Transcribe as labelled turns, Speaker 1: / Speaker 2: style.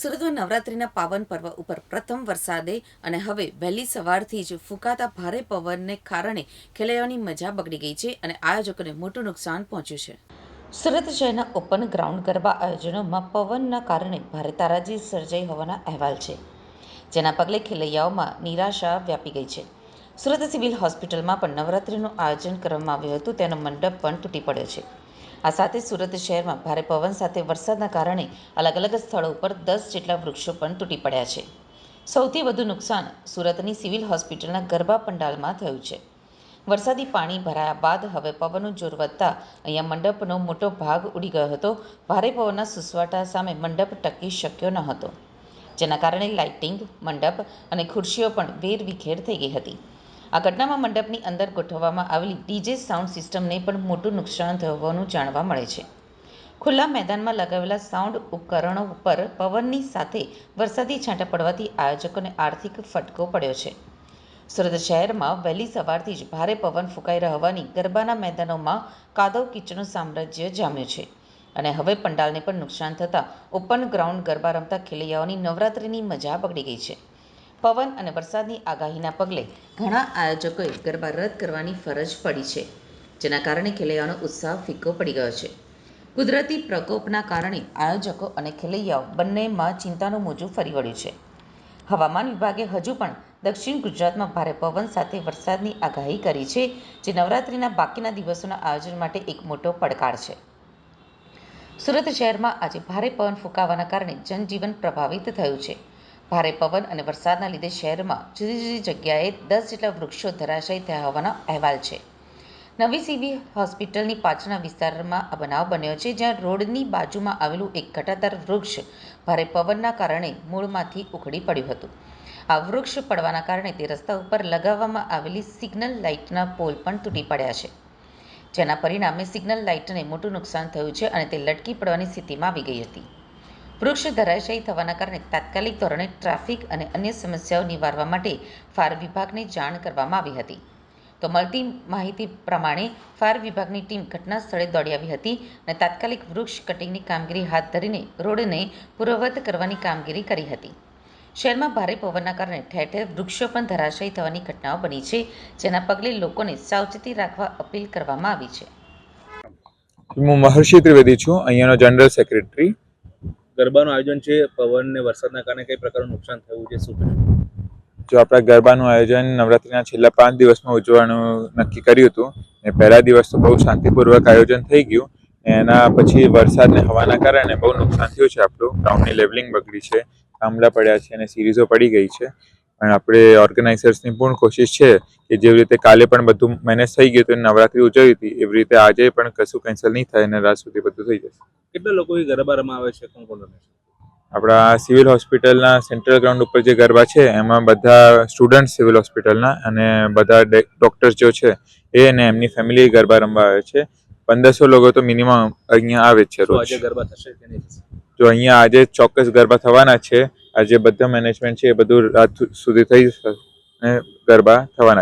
Speaker 1: સુરતમાં નવરાત્રિના પાવન પર્વ ઉપર પ્રથમ વરસાદે અને હવે વહેલી સવારથી જ ફૂંકાતા ભારે પવનને કારણે ખેલૈયાઓની મજા બગડી ગઈ છે અને આયોજકોને મોટું નુકસાન પહોંચ્યું છે. સુરત શહેરના ઓપન ગ્રાઉન્ડ ગરબા આયોજનોમાં પવનના કારણે ભારે તારાજી સર્જાઈ હોવાના અહેવાલ છે, જેના પગલે ખેલૈયાઓમાં નિરાશા વ્યાપી ગઈ છે. સુરત સિવિલ હોસ્પિટલમાં પણ નવરાત્રિનું આયોજન કરવામાં આવ્યું હતું, તેનો મંડપ પણ તૂટી પડ્યો છે. આ સાથે સુરત શહેરમાં ભારે પવન સાથે વરસાદના કારણે અલગ અલગ સ્થળો ઉપર દસ જેટલા વૃક્ષો પણ તૂટી પડ્યા છે. સૌથી વધુ નુકસાન સુરતની સિવિલ હોસ્પિટલના ગરબા પંડાલમાં થયું છે. વરસાદી પાણી ભરાયા બાદ હવે પવનનું જોર વધતા અહીંયા મંડપનો મોટો ભાગ ઉડી ગયો હતો. ભારે પવનના સુસવાટા સામે મંડપ ટકી શક્યો ન હતો. જેના કારણે લાઇટિંગ, મંડપ અને ખુરશીઓ પણ વેરવિખેર થઈ ગઈ હતી. આ ઘટનામાં મંડપની અંદર ગોઠવવામાં આવેલી ડીજે સાઉન્ડ સિસ્ટમને પણ મોટું નુકસાન થવાનું જાણવા મળે છે. ખુલ્લા મેદાનમાં લગાવેલા સાઉન્ડ ઉપકરણો ઉપર પવનની સાથે વરસાદી છાંટા પડવાથી આયોજકોને આર્થિક ફટકો પડ્યો છે. સુરત શહેરમાં વહેલી સવારથી જ ભારે પવન ફૂંકાઈ રહેવાની ગરબાના મેદાનોમાં કાદવ કિચનું સામ્રાજ્ય જામ્યું છે અને હવે પંડાલને પણ નુકસાન થતાં ઓપન ગ્રાઉન્ડ ગરબા રમતા ખેલૈયાઓની નવરાત્રિની મજા બગડી ગઈ છે. પવન અને વરસાદની આગાહીના પગલે ઘણા આયોજકોએ ગરબા રદ કરવાની ફરજ પડી છે, જેના કારણે ખેલૈયાઓનો ઉત્સાહ ફીકો પડી ગયો છે. કુદરતી પ્રકોપના કારણે આયોજકો અને ખેલૈયાઓ બંનેમાં ચિંતાનું મોજું ફરી વળ્યું છે. હવામાન વિભાગે હજુ પણ દક્ષિણ ગુજરાતમાં ભારે પવન સાથે વરસાદની આગાહી કરી છે, જે નવરાત્રિના બાકીના દિવસોના આયોજન માટે એક મોટો પડકાર છે. સુરત શહેરમાં આજે ભારે પવન ફૂંકાવાના કારણે જનજીવન પ્રભાવિત થયું છે. ભારે પવન અને વરસાદના લીધે શહેરમાં જુદી જુદી જગ્યાએ દસ જેટલા વૃક્ષો ધરાશાયી થયા હોવાના અહેવાલ છે. નવી સીવી હોસ્પિટલની પાછળના વિસ્તારમાં આ બનાવ બન્યો છે, જ્યાં રોડની બાજુમાં આવેલું એક ઘટાદાર વૃક્ષ ભારે પવનના કારણે મૂળમાંથી ઉખડી પડ્યું હતું. આ વૃક્ષ પડવાના કારણે તે રસ્તા ઉપર લગાવવામાં આવેલી સિગ્નલ લાઇટના પોલ પણ તૂટી પડ્યા છે. જેના પરિણામે સિગ્નલ લાઇટને મોટું નુકસાન થયું છે અને તે લટકી પડવાની સ્થિતિમાં આવી ગઈ હતી. વૃક્ષ ધરાશાયી થવાના કારણે તાત્કાલિક ધોરણે ટ્રાફિક અને અન્ય સમસ્યાઓ નિવારવા માટે ફાયર વિભાગને જાણ કરવામાં આવી હતી. તો મળતી માહિતી પ્રમાણે ફાયર વિભાગની ટીમ ઘટના સ્થળે દોડી આવી હતી અને તાત્કાલિક વૃક્ષ કટિંગની કામગીરી હાથ ધરીને રોડને પૂર્વવત કરવાની કામગીરી કરી હતી. શહેરમાં ભારે પવનના કારણે ઠેર ઠેર વૃક્ષો પણ ધરાશાયી થવાની ઘટનાઓ બની છે, જેના પગલે લોકોને સાવચેતી રાખવા અપીલ કરવામાં આવી છે.
Speaker 2: હું મહર્ષિ ત્રિવેદી છું. અહીંયાનો જનરલ સેક્રેટરી
Speaker 3: ગરબાનું આયોજન છે, પવન ને વરસાદના કારણે કઈ પ્રકારનું નુકસાન થયું છે, શું
Speaker 2: જો આપણા ગરબાનું આયોજન નવરાત્રિના છેલ્લા પાંચ દિવસમાં ઉજવવાનું નક્કી કર્યું હતું, ને પહેલા દિવસ તો બહુ શાંતિપૂર્વક આયોજન થઈ ગયું એના પછી વરસાદ ને હવાના કારણે બહુ નુકસાન થયું છે આપણું. ગ્રાઉન્ડની લેવલિંગ બગડી છે, થાંભલા પડ્યા છે, અને સિરીઝો પડી ગઈ છે. પણ આપણે ઓર્ગેનાઇઝર્સની પૂર્ણ કોશિશ છે કે જેવી રીતે કાલે પણ બધું મેનેજ થઈ ગયું હતું, નવરાત્રિ ઉજવી હતી, એવી રીતે આજે પણ કશું કેન્સલ નહીં થાય અને રાત સુધી બધું થઈ જશે.
Speaker 3: કેટલા લોકો એ ગરબા રમાવે છે? કોણ કોણ રમે છે?
Speaker 2: આપણા સિવિલ હોસ્પિટલના સેન્ટ્રલ ગ્રાઉન્ડ ઉપર જે ગરબા છે એમાં બધા સ્ટુડન્ટ સિવિલ હોસ્પિટલના અને બધા ડોક્ટર્સ જો છે એ અને એમની ફેમિલી ગરબા રમવા આવે છે. પંદરસો લોકો તો મિનિમમ અહીંયા આવે છે રોજ.
Speaker 3: આજે ગરબા થશે કે નહીં?
Speaker 2: જો અહીંયા આજે ચોક્કસ ગરબા થવાના છે આજે બધા મેનેજમેન્ટ છે એ બધું રાત સુધી થઈ જશે અને ગરબા થવાના